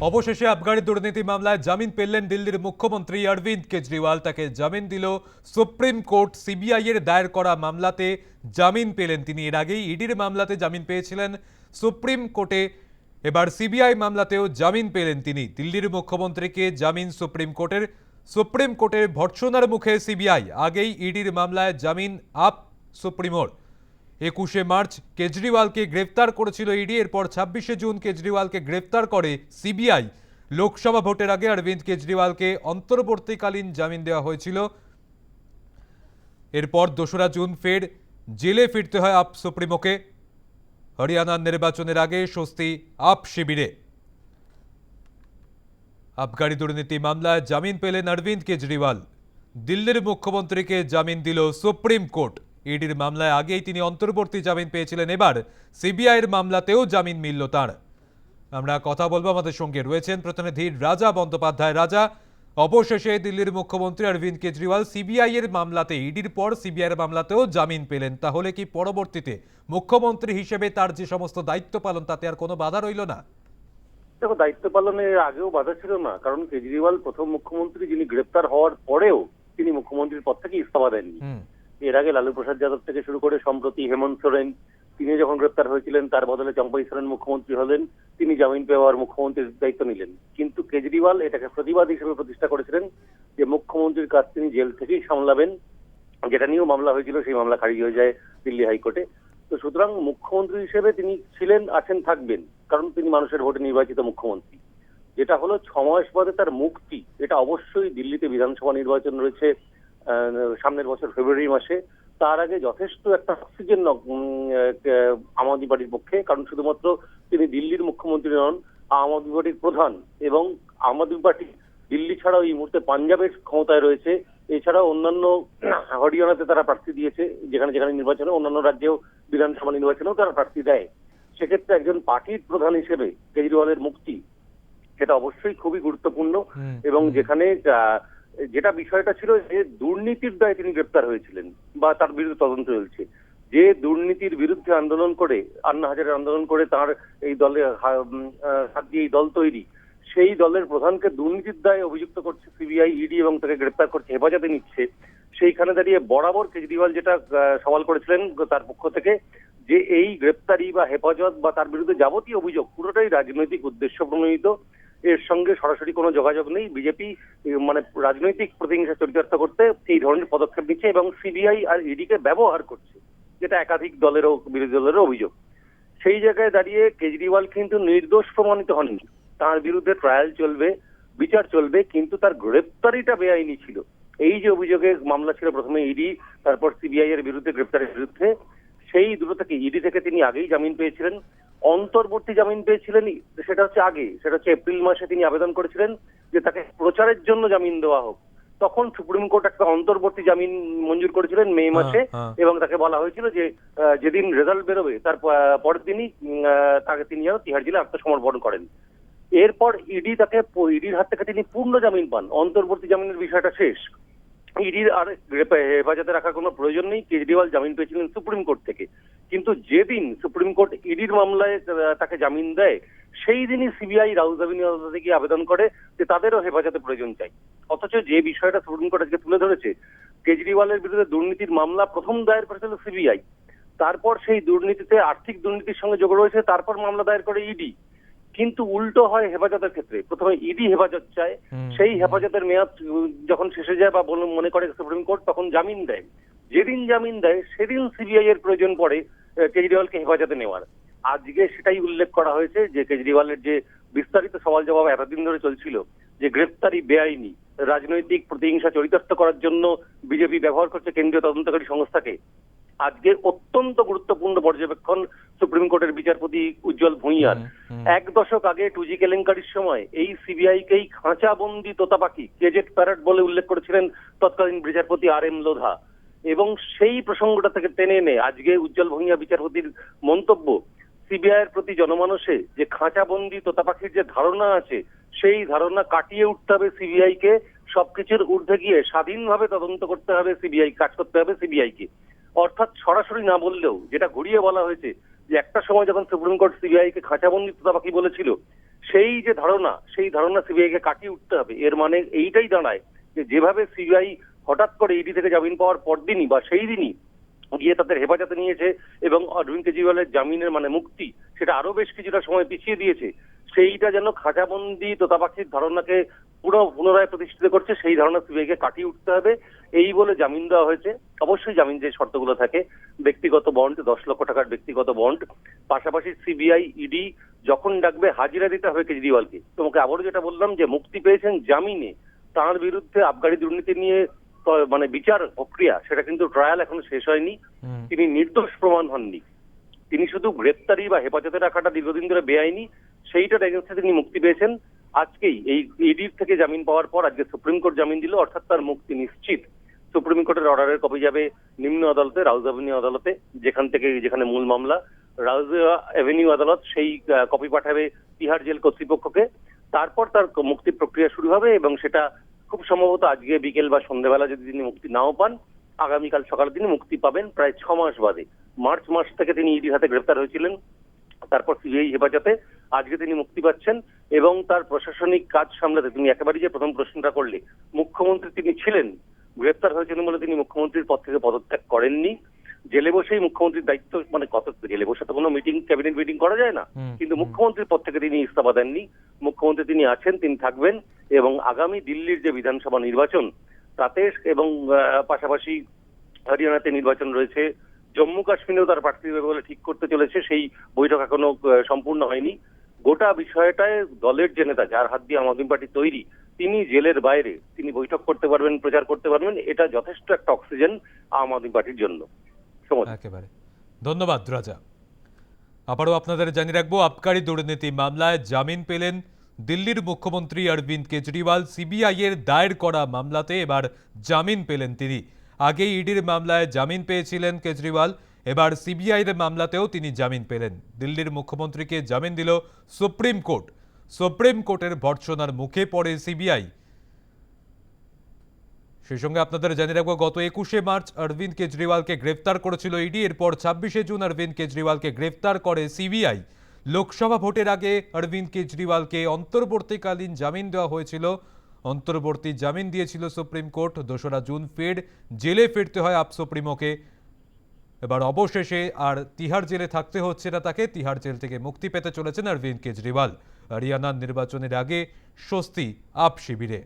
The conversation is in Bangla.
অবশেষে আবগারি দুর্নীতি মামলায় জামিন পেলেন দিল্লির মুখ্যমন্ত্রী অরবিন্দ কেজরিওয়াল। তাকে জামিন দিল সুপ্রিম কোর্ট সিবিআই এর দায়ের করা মামলাতে জামিন পেলেন তিনি। এর আগেই ইডির মামলাতে জামিন পেয়েছিলেন সুপ্রিম কোর্টে। এবার সিবিআই মামলাতেও জামিন পেলেন তিনি। দিল্লির মুখ্যমন্ত্রীকে জামিন সুপ্রিম কোর্টের। সুপ্রিম কোর্টের ভর্ৎসনার মুখে সিবিআই। আগেই ইডির মামলায় জামিন আপ সুপ্রিমোর। একুশে মার্চ কেজরিওয়ালকে গ্রেফতার করেছিল ইডি, এরপর ছাব্বিশে জুন কেজরিওয়ালকে গ্রেফতার করে সিবিআই। লোকসভা ভোটের আগে অরবিন্দ কেজরিওয়ালকে অন্তর্বর্তীকালীন জামিন দেওয়া হয়েছিল। এরপর দোসরা জুন ফের জেলে ফিরতে হয় আপ সুপ্রিমোকে। হরিয়ানার নির্বাচনের আগে স্বস্তি আপ শিবিরে। আবগারি দুর্নীতি মামলায় জামিন পেলেন অরবিন্দ কেজরিওয়াল। দিল্লির মুখ্যমন্ত্রীকে জামিন দিল সুপ্রিম কোর্ট। ইডির মামলায় আগেই তিনি অন্তর্বর্তী জামিন পেয়েছিলেন। এবার সিবিআইয়ের মামলাতেও জামিন মিলল তার। আমরা কথা বলব আমাদের সঙ্গে রয়েছেন প্রতিনিধি রাজা বন্দ্যোপাধ্যায়। রাজা অবশেষে দিল্লির মুখ্যমন্ত্রী অরবিন্দ কেজরিওয়াল সিবিআই এর মামলাতে ইডির পর সিবিআই এর মামলাতেও জামিন পেলেন। তাহলে কি পরবর্তীতে মুখ্যমন্ত্রী হিসেবে তার যে সমস্ত দায়িত্ব পালন তাতে আর কোনো বাধা রইল না? দেখো দায়িত্ব পালনের আগেও বাধা ছিল না। কারণ কেজরিওয়াল প্রথম মুখ্যমন্ত্রী যিনি গ্রেপ্তার হওয়ার পরেও তিনি মুখ্যমন্ত্রীর পদ থেকে ইস্তফা দেননি। এর আগে লালু প্রসাদ যাদব থেকে শুরু করে সম্প্রতি হেমন্ত সোরেন, তিনি যখন গ্রেপ্তার হয়েছিলেন, তার বদলে চম্পাই সোরেন মুখ্যমন্ত্রী হলেন, তিনি জামিন পেওয়ার মুখ্যমন্ত্রীর দায়িত্ব নিলেন। কিন্তু কেজরিওয়াল এটাকে প্রতিবাদ হিসেবে প্রতিষ্ঠা করেছিলেন যে মুখ্যমন্ত্রীর কাজ তিনি জেল থেকেই সামলাবেন। যেটা নিয়েও মামলা হয়েছিল, সেই মামলা খারিজ হয়ে যায় দিল্লি হাইকোর্টে। তো সুতরাং মুখ্যমন্ত্রী হিসেবে তিনি ছিলেন, আছেন, থাকবেন, কারণ তিনি মানুষের ভোটে নির্বাচিত মুখ্যমন্ত্রী। যেটা হলো ছ মাস বাদে তার মুক্তি, এটা অবশ্যই দিল্লিতে বিধানসভা নির্বাচন রয়েছে। সামনের বছর ফেব্রুয়ারি মাসে তার আগে যথেষ্ট একটা অক্সিজেন আম আদমি পার্টির পক্ষে কারণ শুধুমাত্র তিনি দিল্লির মুখ্যমন্ত্রী নন আম আদমি পার্টির প্রধান এবং আম আদমি পার্টি দিল্লি ছাড়াও এই মুহূর্তে পাঞ্জাবের ক্ষমতায় রয়েছে। এছাড়াও অন্যান্য হরিয়ানাতে তারা প্রার্থী দিয়েছে যেখানে যেখানে নির্বাচনে অন্যান্য রাজ্যেও বিধানসভা নির্বাচনেও তারা প্রার্থী দেয়। সেক্ষেত্রে একজন পার্টির প্রধান হিসেবে কেজরিওয়ালের মুক্তি সেটা অবশ্যই খুবই গুরুত্বপূর্ণ এবং যেখানে আহ, যেটা বিষয়টা ছিল যে দুর্নীতির দায়ে তিনি গ্রেপ্তার হয়েছিলেন বা তার বিরুদ্ধে তদন্ত চলছে। যে দুর্নীতির বিরুদ্ধে আন্দোলন করে, আন্না হাজারের আন্দোলন করে তার এই দলে হাত দিয়ে এই দল তৈরি, সেই দলের প্রধানকে দুর্নীতির দায়ে অভিযুক্ত করছে সিবিআই, ইডি এবং তাকে গ্রেপ্তার করছে, হেফাজতে নিচ্ছে। সেইখানে দাঁড়িয়ে বরাবর কেজরিওয়াল যেটা সওয়াল করেছিলেন তার পক্ষ থেকে যে এই গ্রেপ্তারি বা হেফাজত বা তার বিরুদ্ধে যাবতীয় অভিযোগ পুরোটাই রাজনৈতিক উদ্দেশ্য প্রণোদিত। এর সঙ্গে সরাসরি কোনো যোগাযোগ নেই। বিজেপি মানে রাজনৈতিক প্রতিহিংসা চরিতার্থ করতে এই ধরনের পদক্ষেপ নিচ্ছে এবং সিবিআই আর ইডিকে ব্যবহার করছে, যেটা একাধিক দলেরও, বিরোধী দলেরও অভিযোগ। সেই জায়গায় দাঁড়িয়ে কেজরিওয়াল কিন্তু নির্দোষ প্রমাণিত হননি। তার বিরুদ্ধে ট্রায়াল চলবে, বিচার চলবে, কিন্তু তার গ্রেপ্তারিটা বেআইনি ছিল। এই যে অভিযোগে মামলা ছিল প্রথমে ইডি, তারপর সিবিআই এর বিরুদ্ধে, গ্রেপ্তারের বিরুদ্ধে, সেই দুটো থেকে, ইডি থেকে তিনি আগেই জামিন পেয়েছিলেন। অন্তর্বর্তী জামিন পেয়েছিলেন সেটা হচ্ছে আগে সেটা হচ্ছে এপ্রিল মাসে তিনি আবেদন করেছিলেন যে তাকে প্রচারের জন্য জামিন দেওয়া হোক। তখন সুপ্রিম কোর্ট একটা অন্তর্বর্তী জামিন মঞ্জুর করেছিলেন মে মাসে হ্যাঁ। এবং তাকে বলা হয়েছিল যে যেদিন রেজাল্ট বেরোবে তার পরের দিনই তাকে তিনি যেন তিহার জেলে আত্মসমর্পণ করেন। এরপর ইডি তাকে ইডির হাত থেকে তিনি পূর্ণ জামিন পান অন্তর্বর্তী জামিনের বিষয়টা শেষ। ইডির আর হেফাজতে রাখার কোনো প্রয়োজন নেই কেজরিওয়াল জামিন পেয়েছিলেন সুপ্রিম কোর্ট থেকে। কিন্তু যেদিন সুপ্রিম কোর্ট ইডির মামলায় তাকে জামিন দেয় সেই দিনই সিবিআই রাউজ আভিনী আদালতে গিয়ে আবেদন করে যে তাদেরও হেফাজতে প্রয়োজন চাই। অথচ যে বিষয়টা সুপ্রিম কোর্ট আজকে তুলে ধরেছে কেজরিওয়ালের বিরুদ্ধে দুর্নীতির মামলা প্রথম দায়ের করেছিল সিবিআই। তারপর সেই দুর্নীতিতে আর্থিক দুর্নীতির সঙ্গে যোগ রয়েছে তারপর মামলা দায়ের করে ইডি। কিন্তু উল্টো হয় হেফাজতের ক্ষেত্রে। প্রথমে ইডি হেফাজত চায় সেই হেফাজতের মেয়াদ যখন শেষে যায় বা মনে করে সুপ্রিম কোর্ট তখন জামিন দেয়। যেদিন জামিন দেয় সেদিন সিবিআই এর প্রয়োজন পড়ে কেজরিওয়ালকে হেফাজতে নেওয়ার। আজকে সেটাই উল্লেখ করা হয়েছে যে কেজরিওয়ালের যে বিস্তারিত সওয়াল জবাব এতদিন ধরে চলছিল যে গ্রেপ্তারি বেআইনি রাজনৈতিক প্রতিহিংসা চরিতার্থ করার জন্য বিজেপি ব্যবহার করছে কেন্দ্রীয় তদন্তকারী সংস্থাকে। আজকে অত্যন্ত গুরুত্বপূর্ণ পর্যবেক্ষণ সুপ্রিম কোর্টের বিচারপতি উজ্জ্বল ভূঁইয়ার। এক দশক আগে টুজি কেলেঙ্কারির সময় এই সিবিআই কেই খাঁচাবন্দি তোতা পাখি কেজেট প্যারেট বলে উল্লেখ করেছিলেন তৎকালীন বিচারপতি আর এম লোধা। এবং সেই প্রসঙ্গটা থেকে টেনে এনে আজকে উজ্জ্বল ভূঁইয়া বিচারপতির মন্তব্য সিবিআই এর প্রতি জনমানসে যে খাঁচাবন্দি তোতা পাখির যে ধারণা আছে, সেই ধারণা কাটিয়ে উঠতে হবে সিবিআই কে সবকিছুর ঊর্ধ্বে গিয়ে স্বাধীনভাবে তদন্ত করতে হবে সিবিআই, কাজ করতে হবে সিবিআই কে অর্থাৎ সরাসরি না বললেও যেটা ঘুরিয়ে বলা হয়েছে যে একটা সময় যখন সুপ্রিম কোর্ট সিবিআই কে খাঁচাবন্দি তোতাপাকি বলেছিল, সেই যে ধারণা, সেই ধারণা সিবিআই কে কাটিয়ে উঠতে হবে। এর মানে এইটাই দাঁড়ায় যে যেভাবে সিবিআই হঠাৎ করে ইডি থেকে জামিন পাওয়ার পরদিনই বা সেই দিনই গিয়ে তাদের হেফাজতে নিয়েছে এবং অরবিন্দ কেজরিওয়ালের জামিনের মানে মুক্তি সেটা আরও বেশ কিছুটা সময় পিছিয়ে দিয়েছে। সেইটা যেন খাঁচাবন্দি তোতাপাখির ধারণাকে পুরো পুনরায় প্রতিষ্ঠিত করছে, সেই ধারণা সিবিআইকে কাটিয়ে উঠতে হবে। এই বলে জামিন দেওয়া হয়েছে। অবশ্যই জামিন যে শর্তগুলো থাকে, ব্যক্তিগত বন্ড, দশ লক্ষ টাকার ব্যক্তিগত বন্ড, পাশাপাশি সিবিআই ইডি যখন ডাকবে, হাজিরা দিতে হবে কেজরিওয়ালকে। তোমাকে আবারও যেটা বললাম যে মুক্তি পেয়েছেন জামিনে, তার বিরুদ্ধে আবগারি দুর্নীতি নিয়ে মানে বিচার প্রক্রিয়া সেটা কিন্তু ট্রায়াল এখনও শেষ হয়নি। তিনি নির্দোষ প্রমাণ হননি। তিনি শুধু গ্রেপ্তারি বা হেফাজতে রাখাটা দীর্ঘদিন ধরে বেআইনি সেইটার এগেনস্টে তিনি মুক্তি পেয়েছেন। আজকেই এই ইডির থেকে জামিন পাওয়ার পর আজকে সুপ্রিম কোর্ট জামিন দিল অর্থাৎ তার মুক্তি নিশ্চিত। সুপ্রিম কোর্টের অর্ডারের কপি যাবে নিম্ন আদালতে রাউজ অ্যাভিনিউ আদালতে যেখান থেকে যেখানে মূল মামলা। রাউজ অ্যাভিনিউ আদালত সেই কপি পাঠাবে তিহার জেল কর্তৃপক্ষকে। তারপর তার মুক্তি প্রক্রিয়া শুরু হবে এবং সেটা খুব সম্ভবত আজকে বিকেল বা সন্ধ্যেবেলা যদি তিনি মুক্তি নাও পান, আগামীকাল সকালে তিনি মুক্তি পাবেন প্রায় ছ মাস বাদে। মার্চ মাস থেকে তিনি ইডির হাতে গ্রেপ্তার হয়েছিলেন, তারপর সিবিআই হেফাজতে। আজকে তিনি মুক্তি পাচ্ছেন এবং তার প্রশাসনিক কাজ সামলাতে তুমি একেবারেই যে প্রথম প্রশ্নটা করলে, মুখ্যমন্ত্রী তিনি ছিলেন, গ্রেপ্তার হয়েছেন বলে তিনি মুখ্যমন্ত্রীর পদ থেকে পদত্যাগ করেননি। জেলে বসেই মুখ্যমন্ত্রীর দায়িত্ব মানে কত জেলে বসে তো কোনো মিটিং ক্যাবিনেট মিটিং করা যায় না। কিন্তু মুখ্যমন্ত্রীর পদ থেকে তিনি ইস্তফা দেননি। মুখ্যমন্ত্রী তিনি আছেন তিনি থাকবেন এবং আগামী দিল্লির যে বিধানসভা নির্বাচন তাতে এবং পাশাপাশি হরিয়ানাতে নির্বাচন রয়েছে জম্মু কাশ্মীরেও তার প্রার্থী দেবে বলে ঠিক করতে চলেছে সেই বৈঠক এখনও সম্পূর্ণ হয়নি। গোটা বিষয়টায় দলের যে নেতা যার হাত দিয়ে আম আদমি পার্টি তৈরি তিনি জেলের বাইরে তিনি বৈঠক করতে পারবেন প্রচার করতে পারবেন এটা যথেষ্ট একটা অক্সিজেন আম আদমি পার্টির জন্য। একেবারে। ধন্যবাদ, রাজা। আবারও আপনাদের জানিয়ে রাখব, আবকারি দুর্নীতি মামলায় জামিন পেলেন দিল্লির মুখ্যমন্ত্রী অরবিন্দ কেজরিওয়াল। দায়ের করা মামলাতে এবার জামিন পেলেন তিনি। আগে ইডির মামলায় জামিন পেয়েছিলেন কেজরিওয়াল, এবার সিবিআই এর মামলাতেও তিনি জামিন পেলেন। দিল্লির মুখ্যমন্ত্রীকে জামিন দিল সুপ্রিম কোর্ট। সুপ্রিম কোর্টের ভর্ৎসনার মুখে পড়ে সিবিআই। সেই সঙ্গে আপনাদের জানিয়ে রাখব, গত একুশে মার্চ অরবিন্দ কেজরিওয়ালকে গ্রেফতার করেছিল ইডি। এরপর ছাব্বিশে জুন অরবিন্দ কেজরিওয়ালকে গ্রেফতার করে সিবিআই। লোকসভা ভোটের আগে অরবিন্দ কেজরিওয়ালকে অন্তর্বর্তীকালীন জামিন দেওয়া হয়েছিল। অন্তর্বর্তী জামিন দিয়েছিল সুপ্রিম কোর্ট। দোসরা জুন ফের জেলে ফিরতে হয় আপ সুপ্রিমোকে। এবার অবশেষে আর তিহার জেলে থাকতে হচ্ছে না তাকে। তিহার জেল থেকে মুক্তি পেতে চলেছেন অরবিন্দ কেজরিওয়াল। হরিয়ানার নির্বাচনের আগে স্বস্তি আপ শিবিরে।